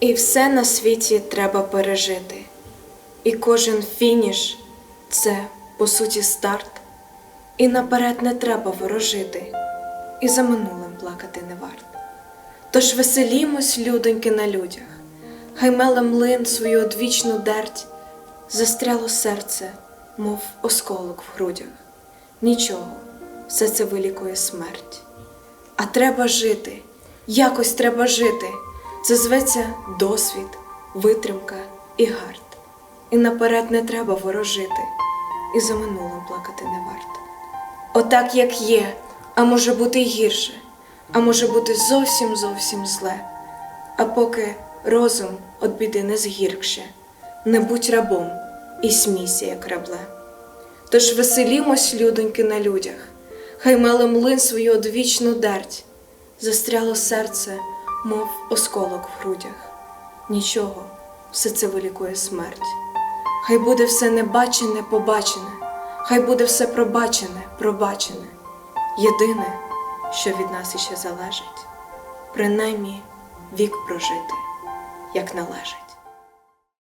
І все на світі треба пережити. І кожен фініш це по суті старт. І наперед не треба ворожити, і за минулим плакати не варт. Тож веселімось, людоньки, на людях, хай меле млин свою одвічну дерть, застряло серце, мов осколок в грудях. Нічого, все це вилікує смерть. А треба жити, якось треба жити. Це зветься досвід, витримка і гард. І наперед не треба ворожити, і за минулим плакати не варто. Отак, як є, а може бути гірше, а може бути зовсім зовсім зле. А поки розум від біди не згіркше, не будь рабом і смійся, як рабле. Тож веселімось, людоньки, на людях, хай меле млин свою одвічну дерть, застряло серце, мов осколок в грудях. Нічого, все це вилікує смерть. Хай буде все небачене, побачене, хай буде все пробачене, пробачене. Єдине, що від нас іще залежить, принаймні вік прожити, як належить.